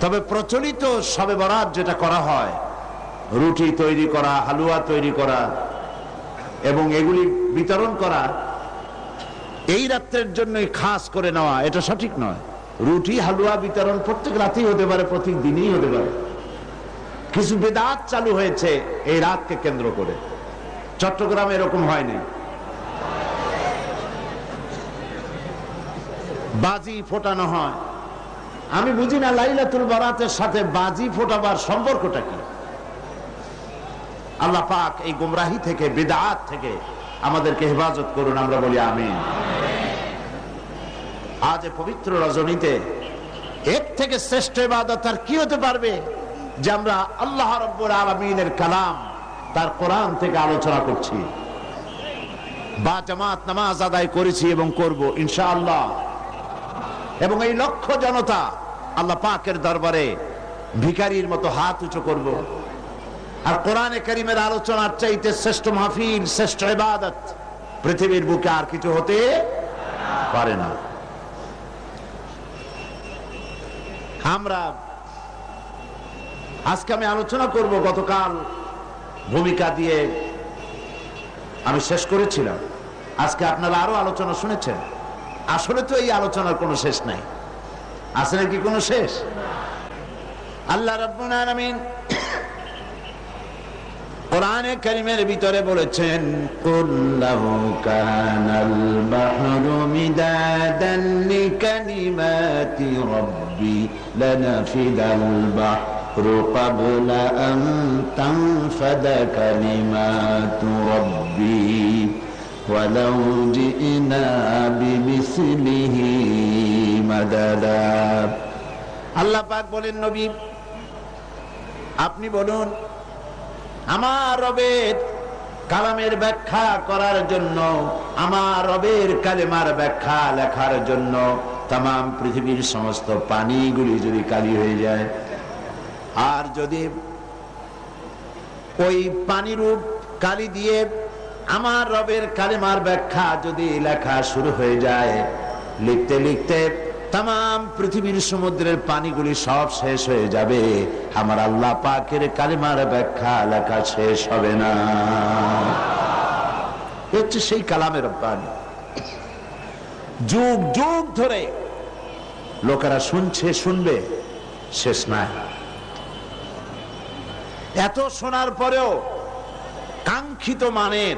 তবে প্রচলিত সবে বরাত যেটা করা হয়, রুটি তৈরি করা, হালুয়া তৈরি করা, এবং এগুলি বিতরণ করা, এই রাত্রের জন্যই খাস করে নেওয়া, এটা সঠিক নয়। রুটি, হালুয়া বিতরণ প্রত্যেক রাতেই হতে পারে প্রত্যেক হতে পারে। কিছু বেদাত চালু হয়েছে এই রাতকে কেন্দ্র করে। চট্টগ্রামে এরকম হয়নি। বাজি ফোটানো হয়। আমি বুঝি না লাইলাতুল বারাতের সাথে বাজি ফোটাবার সম্পর্কটা কি? আল্লাহ পাক এই গুমরাহি থেকে, বিদাত থেকে আমাদেরকে হেফাজত করুন, আমরা বলি আমিন। আজ পবিত্র রজনীতে এর থেকে শ্রেষ্ঠ ইবাদত আর কি হতে পারবে? যে আমরা আল্লাহ রব্বুর আলমিনের কালাম তার কোরআন থেকে আলোচনা করছি। বা জামাত নামাজ আদায় করেছি এবং করব, ইনশাআল্লাহ। এবং এই লক্ষ জনতা আল্লাহ পাকের দরবারে ভিকারির মতো হাত উঁচু করব। আর কোরআনে করিমের আলোচনার চাইতে শ্রেষ্ঠ মাহফিল, শ্রেষ্ঠ ইবাদত পৃথিবীর বুকে আর কিছু হতে পারে না। আমরা আজকে আমি আলোচনা করব গতকাল ভূমিকা দিয়ে। আমি শেষ করেছিলাম। আজকে আপনারা আরও আলোচনা শুনেছেন। আসলে তো এই আলোচনার কোনো শেষ নাই। আছে নাকি কোনো শেষ? আল্লাহ রাব্বুল কারিমের ভিতরে বলেছেন কুল্লাহু ولو جئنا بمثله مددا আল্লাহ পাক বলেন নবী আপনি বলুন আমার রবের কালামের ব্যাখ্যা করার জন্য আমার রবের কালেমার ব্যাখ্যা লেখার জন্য তাম পৃথিবীর সমস্ত পানিগুলি যদি কালি হয়ে যায় আর যদি ওই পানিরূপ কালি দিয়ে আমার রবের কালেমার ব্যাখ্যা যদি লেখা শুরু হয়ে যায়, লিখতে লিখতে তাম পৃথিবীর সমুদ্রের পানিগুলি সব শেষ হয়ে যাবে। আমার আল্লাহ পাকের কালেমার ব্যাখ্যা লেখা শেষ হবে না। হচ্ছে সেই কালামের পানি যুগ যুগ ধরে লোকেরা শুনছে, শুনবে, শেষ নাই। এত শোনার পরেও কাঙ্ক্ষিত মানের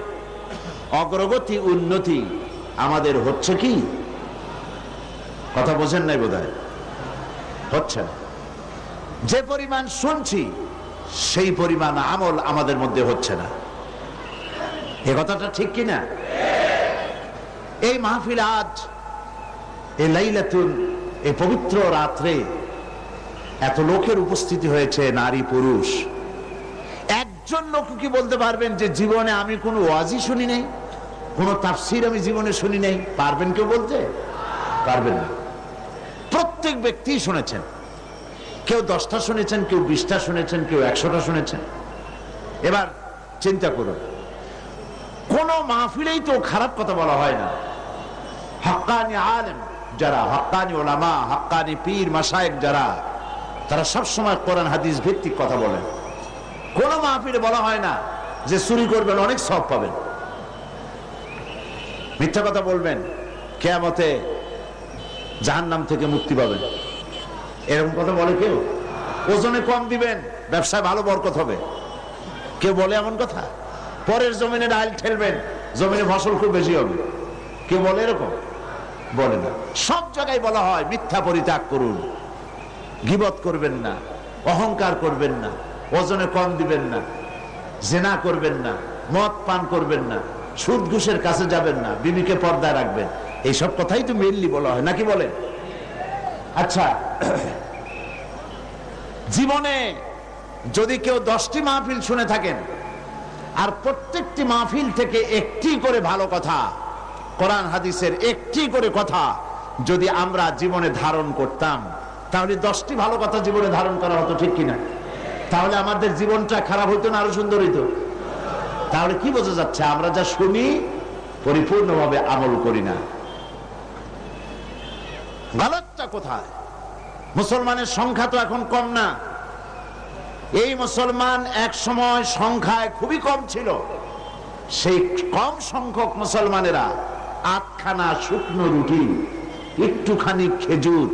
অগ্রগতি, উন্নতি আমাদের হচ্ছে কি? কথা বোঝেন নাই বোধ হচ্ছে না। যে পরিমাণ শুনছি, সেই পরিমাণ আমল আমাদের মধ্যে হচ্ছে না। এ কথাটা ঠিক কিনা এই মাহফিল আজ, এই লাইলাতুল এই পবিত্র রাত্রে এত লোকের উপস্থিতি হয়েছে, নারী, পুরুষ। একজন লোক কি বলতে পারবেন যে জীবনে আমি কোনো ওয়াজই শুনি নাই? কোনো তাফসির আমি জীবনে শুনি নাই। পারবেন কেউ বলতে? পারবেন না। প্রত্যেক ব্যক্তি শুনেছেন। কেউ দশটা শুনেছেন, কেউ বিশটা শুনেছেন, কেউ একশোটা শুনেছেন। এবার চিন্তা করুন। কোন মাহফিলেই তো খারাপ কথা বলা হয় না। হক্কানি আলেম যারা, হক্কানি ওলামা, হক্কানি পীর মাসায়েক যারা, তারা সবসময় কোরআন, হাদিস ভিত্তিক কথা বলেন। কোন মাহফিলে বলা হয় না যে চুরি করবেন, অনেক সব পাবেন। মিথ্যা কথা বলবেন, কেয়ামতে জাহান নাম থেকে মুক্তি পাবেন। এরকম কথা বলে কেউ? ওজনে কম দিবেন, ব্যবসায় ভালো বরকত হবে। কেউ বলে এমন কথা? পরের জমিনে ডাইল ঠেলবেন, জমিনে ফসল খুব বেশি হবে। কেউ বলে এরকম? বলে না। সব জায়গায় বলা হয়, মিথ্যা পরিত্যাগ করুন। গিবত করবেন না, অহংকার করবেন না, ওজনে কম দিবেন না, জেনা করবেন না, মদ পান করবেন না। সুদ ঘুষের কাছে যাবেন না, বিবিকে পর্দায় রাখবেন। এইসব কথাই তো মেনলি বলা হয়, নাকি বলেন আচ্ছা জীবনে যদি কেউ দশটি মাহফিল শুনে থাকেন, আর প্রত্যেকটি মাহফিল থেকে একটি করে ভালো কথা, কোরআন হাদিসের একটি করে কথা যদি আমরা জীবনে ধারণ করতাম, তাহলে দশটি ভালো কথা জীবনে ধারণ করা হতো ঠিক কিনা? তাহলে আমাদের জীবনটা খারাপ হইতো না, আরও সুন্দর হইতো। তাহলে কি বোঝা যাচ্ছে? আমরা যা শুনি, পরিপূর্ণভাবে আমল করি না। গলতটা কোথায়? মুসলমানের সংখ্যা তো এখন কম না। এই মুসলমান এক সময় সংখ্যায় খুবই কম ছিল। সেই কম সংখ্যক মুসলমানেরা আটখানা শুকনো রুটি, একটুখানি খেজুর,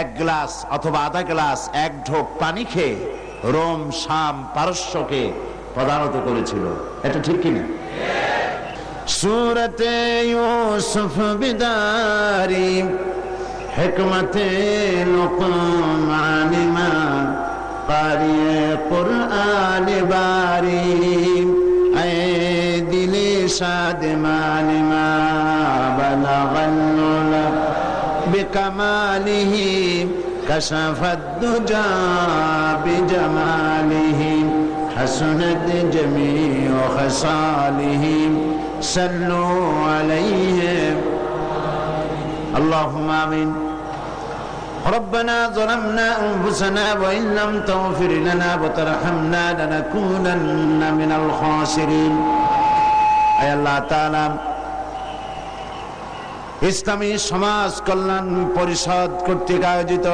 এক গ্লাস অথবা আধা গ্লাস, এক ঢোক পানি খেয়ে রোম, শাম, পারস্যকে প্রধানত করেছিল। এটা ঠিক কিনা? সুরতে ইউসুফ বিদারি, হেকমতে লোকমানিমা পারিয়ে কোরআন বারি, আয়ে দিলে সাদ মানিমা বালাগান্নুলা বিকামালিহি কশফাদ দুজা বিজমালিহি। حسنت جميع خصاله صلوا عليه اللهم امين ربنا ظلمنا انفسنا وان لم تغفر لنا وترحمنا لنكونن من الخاسرين اي الله تعالى ইসলামী সমাজ কল্যাণ পরিষদ কর্তৃক আয়োজিত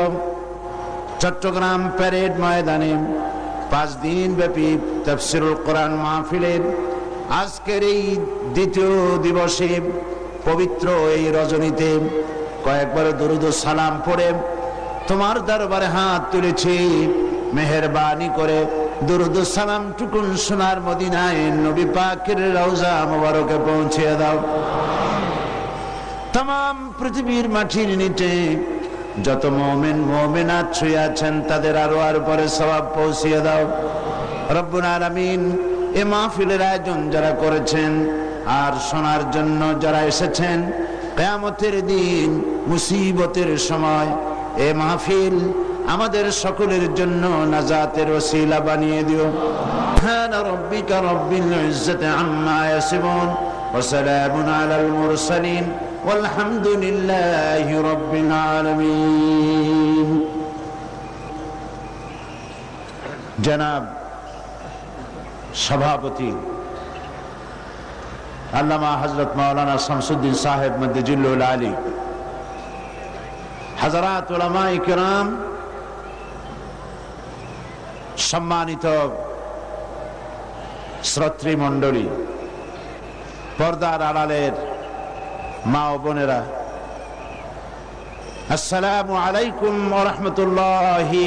চট্টগ্রাম প্যারেড ময়দানে পাঁচ দিন ব্যাপী তফসিরুল কোরআন মাহফিলের আজকের এই দ্বিতীয় দিবসে পবিত্র এই রজনীতে কয়েকবার দরুদ সালাম পড়ে তোমার দরবারে হাত তুলেছি মেহরবানি করে দরুদ সালাম টুকুন সোনার মদিনায় নবী পাকের রওজা মোবারকে পৌঁছে দাও। তাম পৃথিবীর মাটির নিচে যত মমিন মমিনাত শুয়ে আছেন, তাদের আরও আর পরে স্বভাব পৌঁছিয়ে দাও। রব্বুল আমিন এ মাহফিলের আয়োজন যারা করেছেন আর শোনার জন্য যারা এসেছেন, কেয়ামতের দিন মুসিবতের সময় এ মাহফিল আমাদের সকলের জন্য নাজাতের ওসিলা বানিয়ে দিও। হ্যাঁ রব্বিকা রব্বিল ইজ্জতে আম্মা ইয়াসিবুন ওয়া সালামুন আলাল মুরসালিন। والحمد لله رب العالمين জনাব সভাপতি আল্লামা হজরত মাওলানা শামসুদ্দিন সাহেব মদ্দুল আলী হাজারাত ওলামা ইকরাম সম্মানিত শ্রোত্রী মণ্ডলী পর্দার আড়ালের মা ও বোনেরা, আসসালামু আলাইকুম রহমতুল্লাহি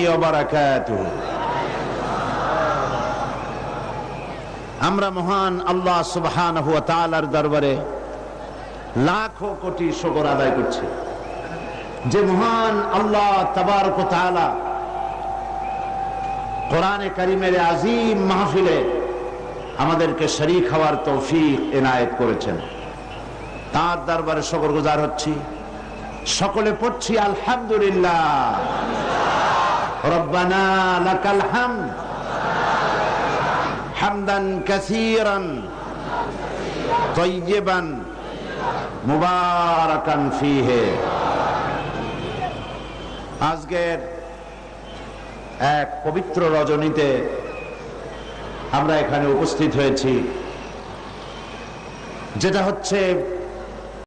আমরা মহান আল্লাহ সুবহান দরবারে লাখো কোটি শকর আদায় করছি। যে মহান আল্লাহ তাবারক তাআলা কোরআনে কারিমের আজিম মাহফিলে আমাদেরকে শরিক হওয়ার তৌফিক এনায়েত করেছেন। তার দরবারে শকর গুজার হচ্ছি। সকলে পড়ছি, আলহামদুলিল্লাহ। রব্বানা লাকাল হাম হামদান মুবারাকান ফিহে। আজকের এক পবিত্র রজনীতে আমরা এখানে উপস্থিত হয়েছি। যেটা হচ্ছে